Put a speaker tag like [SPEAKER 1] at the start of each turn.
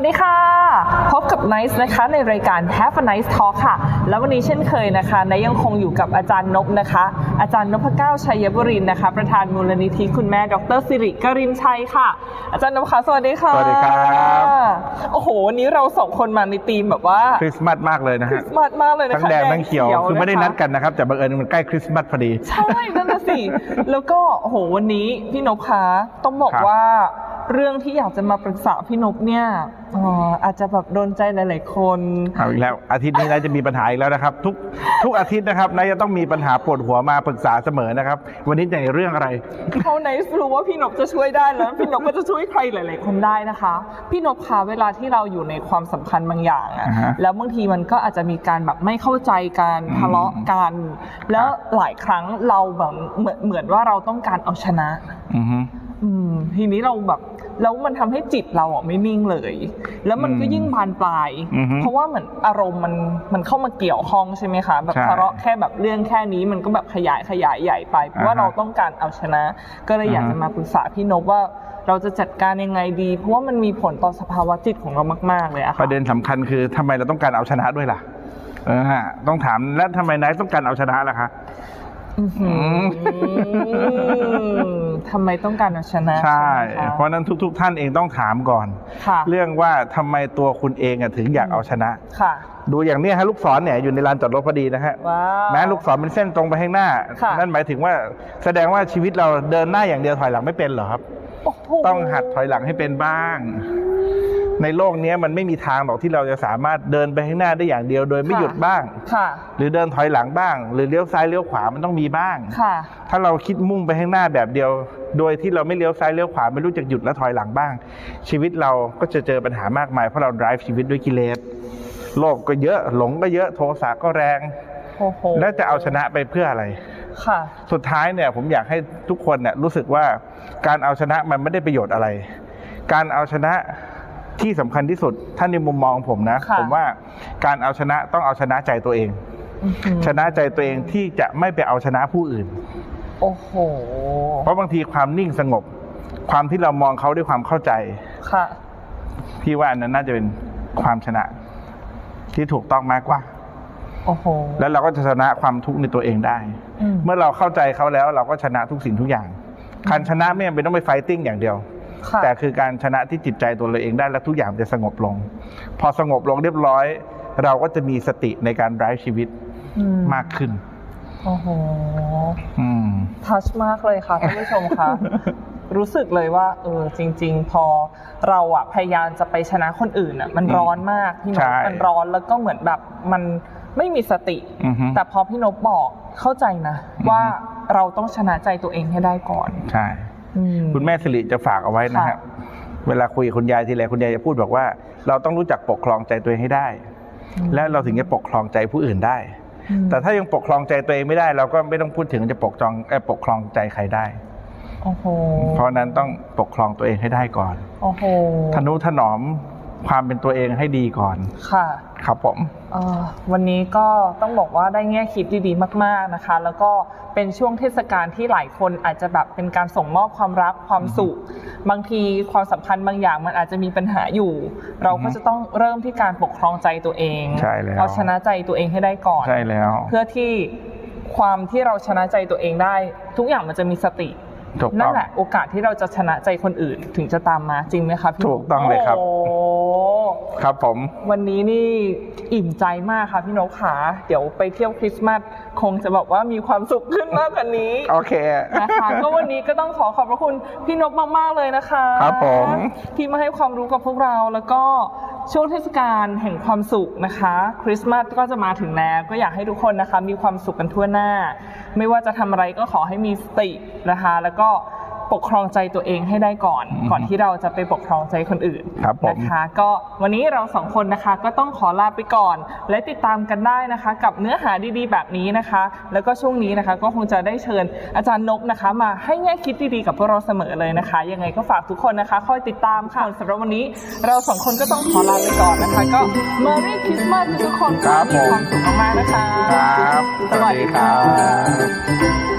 [SPEAKER 1] วัสดีค่ะ พบกับ Nice นะคะในรายการ Have a Nice Talk ค่ะ แล้ววันนี้เช่นเคยนะคะนายยังคงอยู่กับอาจารย์นบนะคะ อาจารย์นพเก้าชัยบรินทร์นะคะ ประธานมูลนิธิคุณแม่ ดรสิริกรินชัยค่ะ อาจารย์นพคะสวัสดีค่ะ
[SPEAKER 2] สวัสดีครับ
[SPEAKER 1] โอ้โหวันนี้เราสองคนมาในธีมแบบว่า
[SPEAKER 2] คริสต์มาสมากเลยนะ
[SPEAKER 1] คริ
[SPEAKER 2] ฮะ
[SPEAKER 1] สต์มาสมากเลยนะคะ
[SPEAKER 2] ทั้งแดงทั้งเขียวคือไม่ได้นัดะะกันนะครับแต่บังเอิญมันใกล้คริสต์มาสพอดี
[SPEAKER 1] ใช่นั่นน่ะสิแล้วก็โอ้โหวันนี้พี่นพคะต้องบอก
[SPEAKER 2] ครับ
[SPEAKER 1] ว่า เรื่องที่อยากจะมาปรึกษาพี่นพเนี่ยเอ่ออาจจะแบบโดนใจหลายๆคน
[SPEAKER 2] เอาอีกแล้วอาทิตย์นี้นายจะมีปัญหาอีกแล้วนะครับ ทุกทุกอาทิตย์นะครับนายจะต้องมีปัญหาปวดหัวมาปรึกษาเสมอนะครับ วันนี้ในเรื่องอะไร
[SPEAKER 1] เขาในรู้ว่าพี่นพจะช่วยได้แล้ว พี่นพก็จะช่วยใครหลาย ๆ คนได้นะคะ พี่นพคะเวลาที่เราอยู่ในความสัมพันธ์บางอย่างอะ
[SPEAKER 2] อ่าฮะ
[SPEAKER 1] แล้วบางทีมันก็อาจจะมีการแบบไม่เข้าใจกัน
[SPEAKER 2] อืม
[SPEAKER 1] ทะเลาะกัน แล้วหลายครั้งเราแบบเหมือนเหมือนว่าเราต้องการเอาชนะ
[SPEAKER 2] อือฮึ
[SPEAKER 1] อืมทีนี้เราแบบแล้วมันทำให้จิตเราอะไม่นิ่งเลย แล้วมันก็
[SPEAKER 2] อืม
[SPEAKER 1] ยิ่งบานปลาย
[SPEAKER 2] อือฮึ
[SPEAKER 1] เพราะว่าเหมือนอารมณ์มันมันเข้ามาเกี่ยวข้องใช่ไหมคะแบบ
[SPEAKER 2] ใช่
[SPEAKER 1] ทะเลาะแค่แบบเรื่องแค่นี้มันก็แบบขยายขยายใหญ่ไป เพราะว่า
[SPEAKER 2] อ่าฮะ
[SPEAKER 1] เราต้องการเอาชนะ ก็เลยอยาก
[SPEAKER 2] อ่าฮะ
[SPEAKER 1] จะมาปรึกษาพี่นพว่าเราจะจัดการยังไงดี เพราะว่ามันมีผลต่อสภาวะจิตของเรามาก ๆ เลยอะ
[SPEAKER 2] ป
[SPEAKER 1] ค่ะ
[SPEAKER 2] ระเด็นสำคัญคือทำไมเราต้องการเอาชนะด้วยล่ะเออฮะต้องถามแล้วทำไมนายต้องการเอาชนะล่ะคะ
[SPEAKER 1] อื้อหือ ทำไมต้องการเอาชนะ
[SPEAKER 2] ใช่
[SPEAKER 1] ไหมคะ
[SPEAKER 2] เพราะฉะนั้นทุก ๆ ท่านเองต้องถามก่อน
[SPEAKER 1] ค่ะ
[SPEAKER 2] เรื่องว่าทำไมตัวคุณเองอะถึงอยากเอาชนะ
[SPEAKER 1] ค่ะ
[SPEAKER 2] ดูอย่างเนี้ยฮะลูกศรเนี่ยอยู่ในลานจอดรถพอดีนะฮะ
[SPEAKER 1] ว้าว
[SPEAKER 2] แม้ลูกศรเป็นเส้นตรงไปข้างหน้า
[SPEAKER 1] ค่ะ
[SPEAKER 2] นั่นหมายถึงว่าแสดงว่าชีวิตเราเดินหน้าอย่างเดียวถอยหลังไม่เป็นเหรอครับ
[SPEAKER 1] โอ้โห
[SPEAKER 2] ต้องหัดถอยหลังให้เป็นบ้าง ในโลกเนี้ยมันไม่มีทางหรอกที่เราจะสามารถเดินไปข้างหน้าได้อย่างเดียวโดยไม่
[SPEAKER 1] ค่ะ
[SPEAKER 2] หยุดบ้าง
[SPEAKER 1] ค่ะ
[SPEAKER 2] หรือเดินถอยหลังบ้าง หรือเลี้ยวซ้ายเลี้ยวขวามันต้องมีบ้าง
[SPEAKER 1] ค่ะ
[SPEAKER 2] ถ้าเราคิดมุ่งไปข้างหน้าแบบเดียว โดยที่เราไม่เลี้ยวซ้ายเลี้ยวขวาไม่รู้จักหยุดและถอยหลังบ้าง ชีวิตเราก็จะเจอปัญหามากมายเพราะเรา drive ชีวิตด้วยกิเลส โลภก็เยอะ หลงก็เยอะ โทสะก็แรง
[SPEAKER 1] โอ้โห
[SPEAKER 2] แล้วจะเอาชนะไปเพื่ออะไร
[SPEAKER 1] ค่ะ
[SPEAKER 2] สุดท้ายเนี่ยผมอยากให้ทุกคนเนี่ยรู้สึกว่าการเอาชนะมันไม่ได้ประโยชน์อะไร การเอาชนะ ที่สำคัญที่สุดท่านในมุมมองผมนะ
[SPEAKER 1] ค่ะ
[SPEAKER 2] ผมว่าการเอาชนะต้องเอาชนะใจตัวเอง
[SPEAKER 1] อื้อหือ
[SPEAKER 2] ชนะใจตัวเองที่จะไม่ไปเอาชนะผู้อื่น
[SPEAKER 1] โอ้โห
[SPEAKER 2] เพราะบางทีความนิ่งสงบ ความที่เรามองเขาด้วยความเข้าใจ
[SPEAKER 1] ค่ะ
[SPEAKER 2] พี่ว่าอันนั้นน่าจะเป็นความชนะ ที่ถูกต้องมากกว่า
[SPEAKER 1] โอ้โห
[SPEAKER 2] แล้วเราก็จะชนะความทุกข์ในตัวเองได้
[SPEAKER 1] อืม
[SPEAKER 2] เมื่อเราเข้าใจเขาแล้ว เราก็ชนะทุกสิ่งทุกอย่างการชนะไม่จำเป็นต้องไปไฟติ้งอย่างเดียว
[SPEAKER 1] ค่ะ
[SPEAKER 2] แต่คือการชนะที่จิตใจตัวเราเองได้และทุกอย่างจะสงบลง พอสงบลงเรียบร้อย เราก็จะมีสติในการไร้ชีวิต
[SPEAKER 1] อืม
[SPEAKER 2] มากขึ้น
[SPEAKER 1] โอ้โห
[SPEAKER 2] อืม
[SPEAKER 1] ทัชมากเลยค่ะท่านผู้ชมคะรู้สึกเลยว่าเออจริง ๆ พอเราอะพยายามจะไปชนะคนอื่นอะมัน
[SPEAKER 2] อืม
[SPEAKER 1] ร้อนมากพี่น
[SPEAKER 2] ใช่
[SPEAKER 1] พมันร้อนแล้วก็เหมือนแบบมันไม่มีสติ
[SPEAKER 2] อือฮึ
[SPEAKER 1] แต่พอพี่นพบอกเข้าใจนะ
[SPEAKER 2] อือฮึ
[SPEAKER 1] ว่าเราต้องชนะใจตัวเองให้ได้ก่อน
[SPEAKER 2] ใช่
[SPEAKER 1] อืม
[SPEAKER 2] คุณแม่สิริจะฝากเอาไว้นะ
[SPEAKER 1] ค่ะ
[SPEAKER 2] ฮะเวลาคุยกับคุณยายทีไรคุณยายจะพูดบอกว่า เราต้องรู้จักปกครองใจตัวเองให้ได้ และเราถึงจะปกครองใจผู้อื่นได้
[SPEAKER 1] อืม
[SPEAKER 2] แต่ถ้ายังปกครองใจตัวเองไม่ได้ เราก็ไม่ต้องพูดถึงจะปกครองเอ่อปกครองใจใครได้
[SPEAKER 1] โอ้โห
[SPEAKER 2] เพราะฉะนั้นต้องปกครองตัวเองให้ได้ก่อน
[SPEAKER 1] โอ้โห
[SPEAKER 2] ทนุถนอม ความเป็นตัวเองให้ดีก่อน
[SPEAKER 1] ค่ะ
[SPEAKER 2] ครับผม
[SPEAKER 1] เอ่อวันนี้ก็ต้องบอกว่าได้แง่คิดดีๆ มาก ๆนะคะ แล้วก็เป็นช่วงเทศกาลที่หลายคนอาจจะแบบเป็นการส่งมอบความรักความสุข บางทีความสัมพันธ์บางอย่างมันอาจจะมีปัญหาอยู่ เราก็จะต้องเริ่มที่การปกครองใจตัวเอง
[SPEAKER 2] ใช่แล้ว
[SPEAKER 1] เอาชนะใจตัวเองให้ได้ก่อน
[SPEAKER 2] ใช่แล้ว
[SPEAKER 1] เพื่อที่ความที่เราชนะใจตัวเองได้ ทุกอย่างมันจะมีสติ
[SPEAKER 2] ถูก
[SPEAKER 1] นั่
[SPEAKER 2] ต้
[SPEAKER 1] น
[SPEAKER 2] อง
[SPEAKER 1] แหละโอกาสที่เราจะชนะใจคนอื่นถึงจะตามมาจริงไหมคะพี่
[SPEAKER 2] ถูกต้องเลยครับ
[SPEAKER 1] โอ้
[SPEAKER 2] ครับผม
[SPEAKER 1] วันนี้นี่อิ่มใจมากค่ะพี่นกขาเดี๋ยวไปเที่ยวคริสต์มาสคงจะแบบว่ามีความสุขขึ้นมากกว่านี้
[SPEAKER 2] โอเค
[SPEAKER 1] นะคะก็วันนี้ก็ต้องขอขอบพระคุณพี่นกมากๆเลยนะคะ
[SPEAKER 2] ครับผม
[SPEAKER 1] ที่มาให้ความรู้กับพวกเราแล้วก็ช่วงเทศกาลแห่งความสุขนะคะ คริสต์มาสก็จะมาถึงแล้ว ก็อยากให้ทุกคนนะคะ มีความสุขกันทั่วหน้า ไม่ว่าจะทำอะไรก็ขอให้มีสตินะคะ แล้วก็ ปกครองใจตัวเองให้ได้ก่อน
[SPEAKER 2] อือฮึ
[SPEAKER 1] ก่อนที่เราจะไปปกครองใจคนอื่น
[SPEAKER 2] ครับผม
[SPEAKER 1] นะคะก็วันนี้เราสองคนนะคะก็ต้องขอลาไปก่อน และติดตามกันได้นะคะ กับเนื้อหาดีๆ แบบนี้นะคะ แล้วก็ช่วงนี้นะคะก็คงจะได้เชิญอาจารย์นบนะคะ มาให้แง่คิดดีๆกับพวกเราเสมอเลยนะคะ ยังไงก็ฝากทุกคนนะคะ คอยติดตามค่ะสำหรับวันนี้เราสองคนก็ต้องขอลาไปก่อนนะคะ ก็ Merry Christmas ทุกๆคน
[SPEAKER 2] ครับผม
[SPEAKER 1] มีความสุขมากๆนะคะ
[SPEAKER 2] ครับ
[SPEAKER 1] สวัสดีค่ะ
[SPEAKER 2] สวัสดีครับ